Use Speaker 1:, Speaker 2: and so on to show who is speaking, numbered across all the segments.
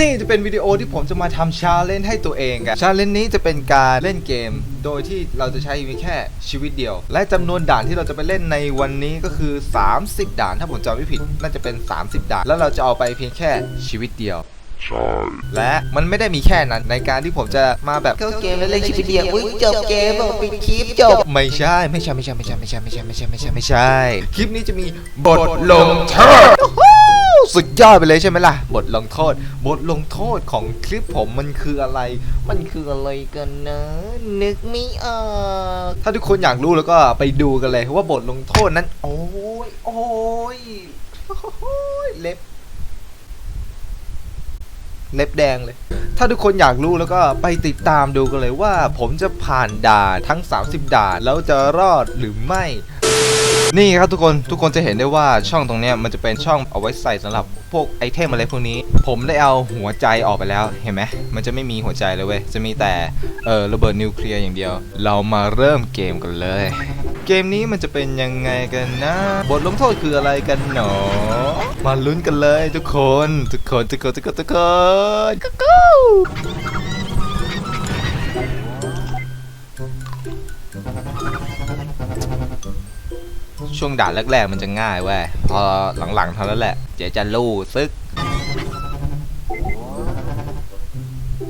Speaker 1: นี่จะเป็นวิดีโอที่ผมจะมาทำชาเลนจ์ให้ตัวเองกันชาเลนจ์นี้จะเป็นการเล่นเกม โดยที่เราจะใช้มีแค่ชีวิตเดียว และจำนวนด่านที่เราจะไปเล่นในวันนี้ก็คือ 30 ด่านถ้าผมจำไม่ผิดน่าจะเป็น 30 ด่าน แล้วเราจะเอาไปเพียงแค่ชีวิตเดียวและมันไม่ได้มีแค่นั้นในการที่ผมจะมาแบบ
Speaker 2: เข้าเกมแล้วเล่นชีวิตเดียวอุ้ยจบเกมปิดคลิปจบ
Speaker 1: ไม่ใช่ไม่ใช่ไม่ใช่ไม่ใช่ไม่ใช่ไม่ใช่ไม่ใช่ไม่ใช่ไม่ใช่คลิปนี้จะมีบทลงโทษ สุดยอดไปเลยใช่ไหมล่ะ บทลงโทษ บทลงโทษของคลิปผมมันคืออะไร มันคืออะไรกันนะ
Speaker 2: นึกไม่ออก
Speaker 1: ถ้าทุกคนอยากรู้แล้วก็ไปดูกันเลยว่าบทลงโทษนั้น โอ้ยโอ้ยโอ้ยเล็บ เล็บแดงเลย ถ้าทุกคนอยากรู้แล้วก็ไปติดตามดูกันเลยว่า ผมจะผ่านด่านทั้ง 30 ด่านแล้วจะรอดหรือไม่ นี่ครับทุกคนทุกคนจะเห็นได้ว่าช่องตรงนี้มันจะเป็นช่องเอาไว้ใส่สำหรับพวกไอเทมอะไรพวกนี้ ผมได้เอาหัวใจออกไปแล้วเห็นไหมมันจะไม่มีหัวใจเลยเว้ยจะมีแต่เออระเบิดนิวเคลียร์อย่างเดียว เรามาเริ่มเกมกันเลย เกมนี้มันจะเป็นยังไงกันนะ บทลงโทษคืออะไรกันหนอ มาลุ้นกันเลยทุกคน ทุกคนทุกคนทุกคนทุกคนกู ช่วงด่านแรกๆมันจะง่ายเว้ยพอหลังๆเท่านั้นแหละเดี๋ยวจะลู่ซึก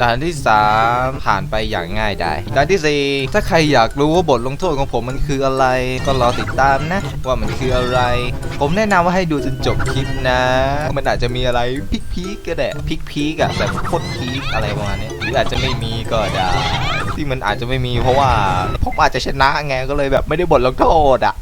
Speaker 1: ด่านที่ 3 ผ่านไปอย่างง่ายได้ด่านที่ 4 ถ้าใครอยากรู้ว่าบทลงโทษของผมมันคืออะไร ก็รอติดตามนะ ว่ามันคืออะไร ผมแนะนำว่าให้ดูจนจบคลิปนะ มันอาจจะมีอะไรพิกพีกก็ได้พิกพีกอะแบบโคตรพีกอะไรประมาณนี้หรืออาจจะไม่มีก็ได้ที่มันอาจจะไม่มีเพราะว่าผมอาจจะชนะไงก็เลยแบบไม่ได้บทลงโทษอะ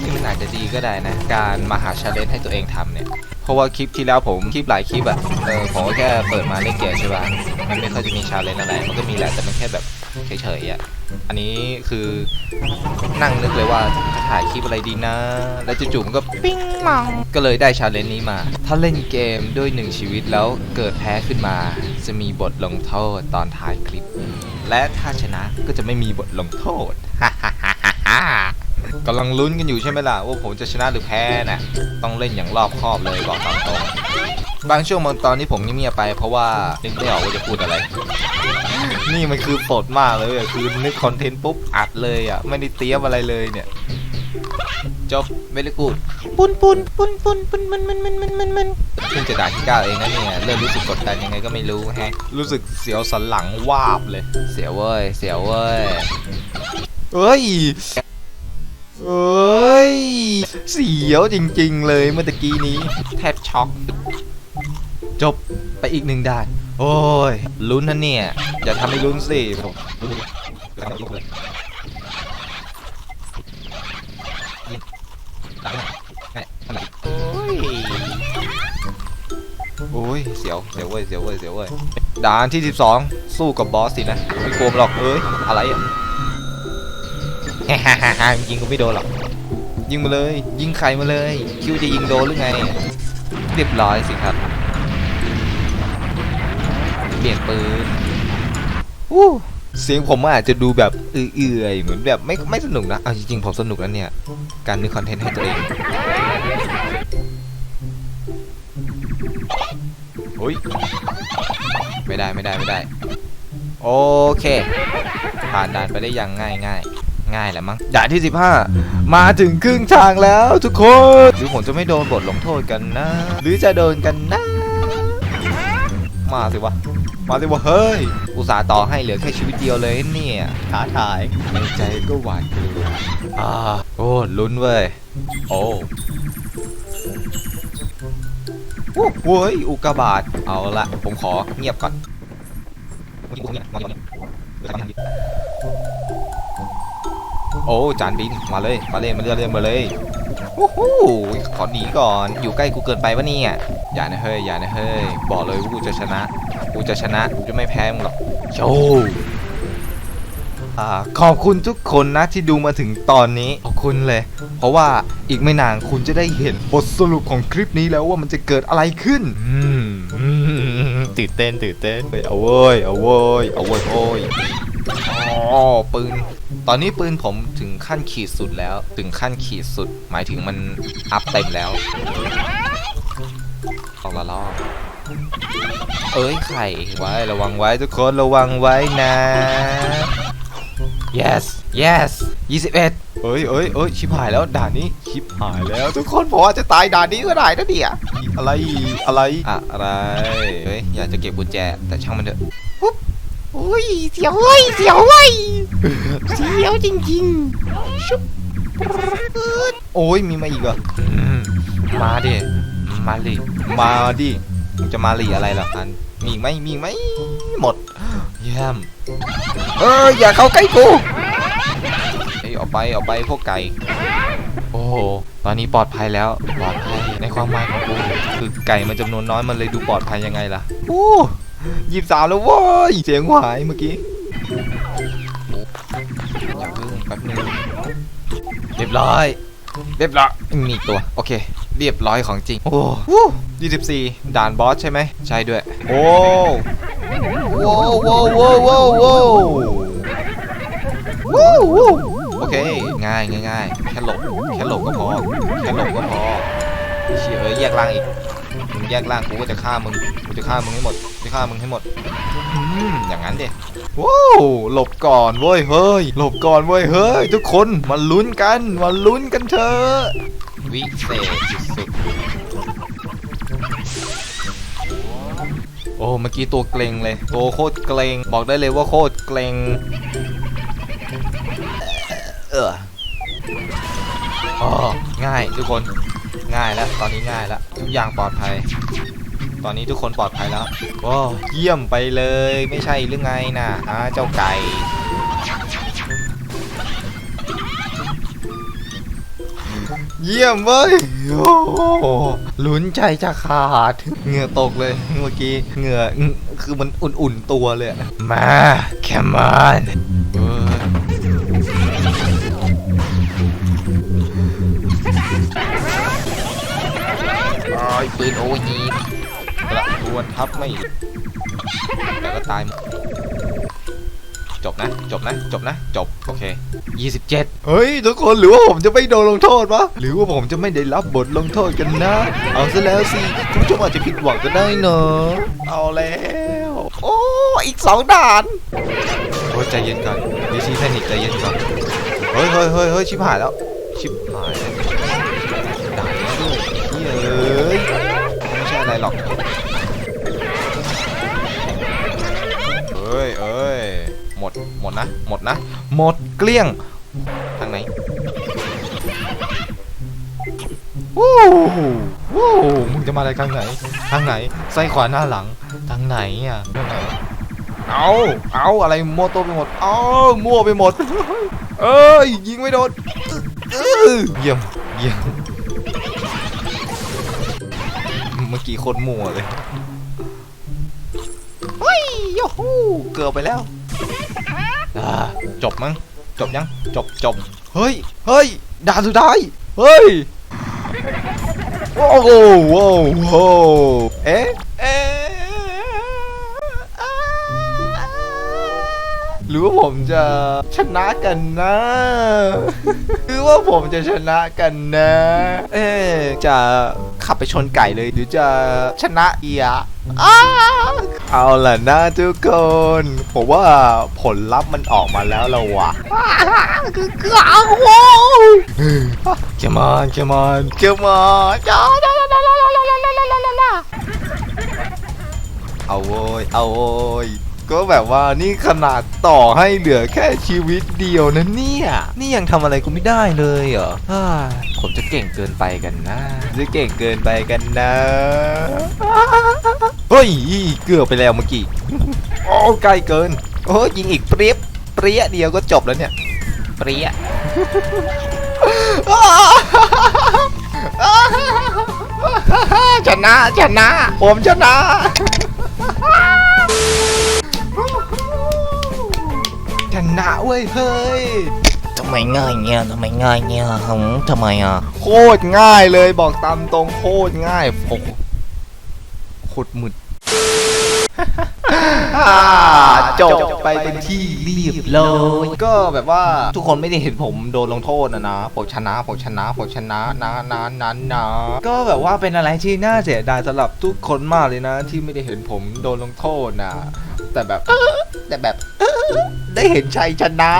Speaker 1: ที่มันอาจจะดีก็ได้นะ การมาหาชาเลนจ์ให้ตัวเองทำเนี่ย เพราะว่าคลิปที่แล้วผมคลิปหลายคลิปอะเออผมก็แค่เปิดมาเล่นเกมใช่ป่ะมันไม่ค่อยจะมีชาเลนจ์อะไร มันก็มีแหละแต่มันแค่แบบเฉยๆอะอันนี้คือนั่งนึกเลยว่าจะถ่ายคลิปอะไรดีนะ แล้วจู่ๆมันก็ปิ้งมอง ก็เลยได้ชาเลนจ์นี้มา ถ้าเล่นเกมด้วยหนึ่งชีวิตแล้วเกิดแพ้ขึ้นมา จะมีบทลงโทษตอนท้ายคลิป และถ้าชนะก็จะไม่มีบทลงโทษ กำลังลุ้นกันอยู่ใช่ไหมล่ะว่าผมจะชนะหรือแพ้น่ะต้องเล่นอย่างรอบคอบเลยบอกตามตรงบางช่วงบางตอนที่ผมเงียบๆไป เพราะว่านึกไม่ออกว่าจะพูดอะไร นี่มันคือสดมากเลยอะคือนึกคอนเทนต์ปุ๊บอัดเลยอะไม่ได้เตรียมอะไรเลยเนี่ยจบไม่ได้กูด
Speaker 2: ปุนปุนปุนปุนปุนมันมันมันมันมันมัน
Speaker 1: เพิ่งจะด่าที่ก้าเองนะเนี่ยเริ่มรู้สึกกดดันยังไงก็ไม่รู้แฮะรู้สึกเสียวสันหลังวาบเลย เสียวเว้ยเสียวเว้ยเอ้ย เอ้ย เสียวจริงๆเลยเมื่อตะกี้นี้ แทบช็อกจบไปอีกหนึ่งด่าน โอ้ย ลุ้นนะเนี่ย อย่าทำให้ลุ้นสิผมโอ้ยโอ้ยเสียว เสียวเว้ย เสียวเว้ย เสียวเว้ย ด่านที่ 12 สู้กับบอสสินะ ไม่โกงหรอกเอ้ย อะไรอะ ฮ่าฮ่าฮ่ายิงก็ไม่โดนหรอก ยิงมาเลย ยิงใครมาเลย คิดวาจะยิงโดนหรือไง เรียบร้อยสิครับ เปลี่ยนปืนอู้เสียงผมอาจจะดูแบบเอื่อยๆเหมือนแบบไม่ไม่สนุกนะเอาจริงๆผมสนุกนะเนี่ย การมีคอนเทนต์ให้ตัวเองโอ้ยไม่ได้ไม่ได้ไม่ได้ โอเค ผ่านด่านไปได้อย่างง่ายง่าย ง่ายแหละมั้งด่านที่ 15 มาถึงครึ่งทางแล้วทุกคนหรือผมจะไม่โดนบทลงโทษกันนะ หรือจะโดนกันนะ มาสิวะ มาสิวะเฮ้ย อุตส่าห์ต่อให้เหลือแค่ชีวิตเดียวเลยเนี่ยท้าทายในใจก็หวาดกลัวอ่าโอ้ลุ้นเว้ย โอ้โอ้โว้ยอุกกาบาตเอาละผมขอเงียบก่อน โอ้จานบินมาเลยมาเลยมาเรื่อยๆมาเลยโอ้โหขอหนีก่อนอยู่ใกล้กูเกินไปวะเนี่ยอย่านะเฮ้ยอย่านะเฮ้ยบอกเลยว่ากูจะชนะ กูจะชนะกูจะไม่แพ้มึงหรอกโชว์อ่าขอบคุณทุกคนนะที่ดูมาถึงตอนนี้ขอบคุณเลย เพราะว่าอีกไม่นานคุณจะได้เห็นบทสรุปของคลิปนี้แล้วว่ามันจะเกิดอะไรขึ้นอืมอืมตื่นเต้นตื่นเต้นเฮ้ยเอาเว้ยเอาเว้ยเอาเว้ยโอ้ย อ๋อปืน ตอนนี้ปืนผมถึงขั้นขีดสุดแล้ว ถึงขั้นขีดสุด หมายถึงมันอัพเต็มแล้วออกละล้อเอ้ยไข่ไว้ระวังไว้ทุกคนระวังไว้นะ yes yes 21 เอ้ยเอ้ยเอ้ยชิบหายแล้วด่านนี้ชิบหายแล้วทุกคนผมว่าจะตายด่านนี้ก็ได้นะเนี่ยอะไรอะไรอะไรเฮ้ยอยากจะเก็บกุญแจแต่ช่างมันเถอะ
Speaker 2: โอ้ยเสียวเว้ยเสียวเว้ยเสียวจริงๆชุบ
Speaker 1: โอ้ยมีมาอีกเหรออืมมาดิ มาดิมาดิมึงจะมาหลีอะไรล่ะอันมีอีกไหมมีอีกไหมหมดเยี่ยมเอออย่าเข้าใกล้กูเฮ้ยออกไปออกไปพวกไก่ โอ้โห ตอนนี้ปลอดภัยแล้วปลอดภัยในความหมายของกูคือไก่มันจำนวนน้อยมันเลยดูปลอดภัยยังไงล่ะ โอ้ ยี่สิบสามแล้วเว้ยเสียงหายเมื่อกี้อย่าเพิ่งแป๊บนึงเรียบร้อย เรียบร้อยมีอีกตัว โอเค เรียบร้อยของจริง โอ้ยี่สิบสี่ด่านบอสใช่ไหม ใช่ด้วย โอ้โว้วโว้วโว้วโว้วโว้ววู้วู้โอเคง่ายง่ายง่ายแค่หลบ แค่หลบก็พอ แค่หลบก็พอเชี่ยเอ้ยแยกล่างอีกมึง แยกล่างกูก็จะฆ่ามึงกูจะฆ่ามึงให้หมดจะฆ่ามึงให้หมดอืมอย่างนั้นดิว้าวหลบก่อนเว้ยเฮ้ยหลบก่อนเว้ยเฮ้ยทุกคนมาลุ้นกันมาลุ้นกันเถอะวิเศษสุดๆโอ้เมื่อกี้ตัวเกรงเลยตัวโคตรเกรงบอกได้เลยว่าโคตรเกรงเอออ๋อง่ายทุกคน ง่ายแล้วตอนนี้ง่ายแล้วทุกอย่างปลอดภัย ตอนนี้ทุกคนปลอดภัยแล้วโอ้เยี่ยมไปเลยไม่ใช่หรือไงนะฮะเจ้าไก่เยี่ยมเว้ยโอ้โหลุ้นใจจะขาด เหงื่อตกเลย เมื่อกี้ เหงื่อ คือมันอุ่นๆตัวเลยอะมาแคมอน ปืนโอยีกระทวนทับไม่แต่ก็ตายหมดจบนะ จบนะ จบนะ จบ โอเค 27 เฮ้ย ทุกคนหรือว่าผมจะไม่โดนลงโทษวะหรือว่าผมจะไม่ได้รับบทลงโทษกันนะ เอาซะแล้วสิคุณผู้ชมอาจจะผิดหวังก็ได้เนอะเอาแล้ว โอ้ อีกสองด่านโอ้ยใจเย็นก่อนดิซีแพนิกใจเย็นก่อนเฮ้ยเฮ้ยเฮ้ยเฮ้ยชิบหายแล้ว ชิบหายแล้วด่านนี้ด้วยเฮ้ยไม่ใช่อะไร หรอก เอ้ยเอ้ยหมด หมดนะ หมดนะ หมดเกลี้ยง ทางไหนวู้วู้มึงจะมาอะไรทางไหน ทางไหนซ้ขวาหน้าหลัง ทางไหนอะทางไหนเอาเอาอะไรมั่วตัวไปหมด เอามั่วไปหมด เอ้ย ยิงไม่โดนเยี่ยม เยี่ยม เมื่อกี้โคนมั่วเลยเฮ้ยโยฮูเกือบไปแล้วอ่าจบมั้งจบยัง จบจบเฮ้ยเฮ้ยด่านสุดท้ายเฮ้ยโอ้โหโว้โว้วเอ๊ะเอ๊ะหรือว่าผมจะชนะกันนะหรือว่าผมจะชนะกันนะ เอ๊ะจะ ขับไปชนไก่เลยหรือจะชนะเอียเอาล่ะนะทุกคนผมว่าผลลัพธ์มันออกมาแล้วละว่ะ
Speaker 2: เอาโว้
Speaker 1: เจ
Speaker 2: มอนเจมอนเจมอน
Speaker 1: เอาโว้ยเอาโว้ย ก็แบบว่านี่ขนาดต่อให้เหลือแค่ชีวิตเดียวนะเนี่ย นี่ยังทำอะไรกูไม่ได้เลยเหรอฮ่าผมจะเก่งเกินไปกันนะจะเก่งเกินไปกันนะเฮ้ยเกือบไปแล้วเมื่อกี้ โอ้ใกล้เกิน โอ้ยิงอีกเปรี้ยบเปรี้ยเดียวก็จบแล้วเนี่ย เปรี้ยชนะชนะ ผมชนะ นะเว้ยเฮ้ย
Speaker 2: ทำไมง่ายเงี้ยทำไมง่ายเงี้ยหึทำไมอะ
Speaker 1: โคตรง่ายเลยบอกตามตรงโคตรง่ายโอ้โหโคตรมึดจบไปเป็นที่เรียบร้อยก็แบบว่าทุกคนไม่ได้เห็นผมโดนลงโทษนะนะผมชนะผมชนะผมชนะนะนะนะนะก็แบบว่าเป็นอะไรที่น่าเสียดายสำหรับทุกคนมากเลยนะ ที่ไม่ได้เห็นผมโดนลงโทษนะ แต่แบบแต่แบบได้เห็นชัยชนะ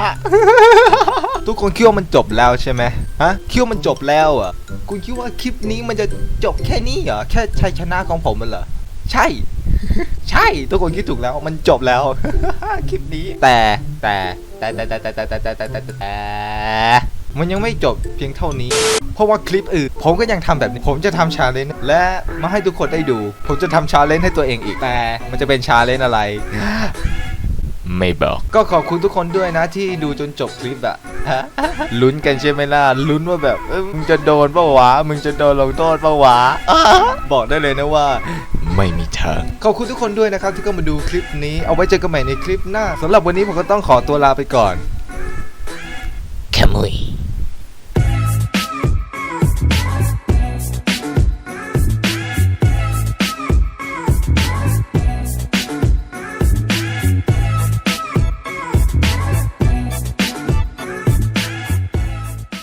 Speaker 1: ทุกคนคิดว่ามันจบแล้วใช่ไหมฮะคิดว่ามันจบแล้วอะคุณคิดว่าคลิปนี้มันจะจบแค่นี้เหรอแค่ชัยชนะของผมมันเหรอใช่ ใช่ทุกคนคิดถูกแล้วมันจบแล้วคลิปนี้แต่แต่แต่แต่แต่แต่แต่แต่แต่แต่แต่แต่ มันยังไม่จบเพียงเท่านี้ เพราะว่าคลิปอื่นผมก็ยังทำแบบนี้ ผมจะทำชาเลนจ์และมาให้ทุกคนได้ดู ผมจะทำชาเลนจ์ให้ตัวเองอีกแต่มันจะเป็นชาเลนจ์อะไรไม่บอกก็ขอบคุณทุกคนด้วยนะที่ดูจนจบคลิปอะฮะลุ้นกันใช่ไหมล่ะลุ้นว่าแบบเอ้ยมึงจะโดนปะวะมึงจะโดนลงโทษปะวะอ้าบอกได้เลยนะว่า ไม่มีทางขอบคุณทุกคนด้วยนะครับที่เข้ามาดูคลิปนี้เอาไว้เจอกันใหม่ในคลิปหน้าสำหรับวันนี้ผมก็ต้องขอตัวลาไปก่อน
Speaker 2: ขโมย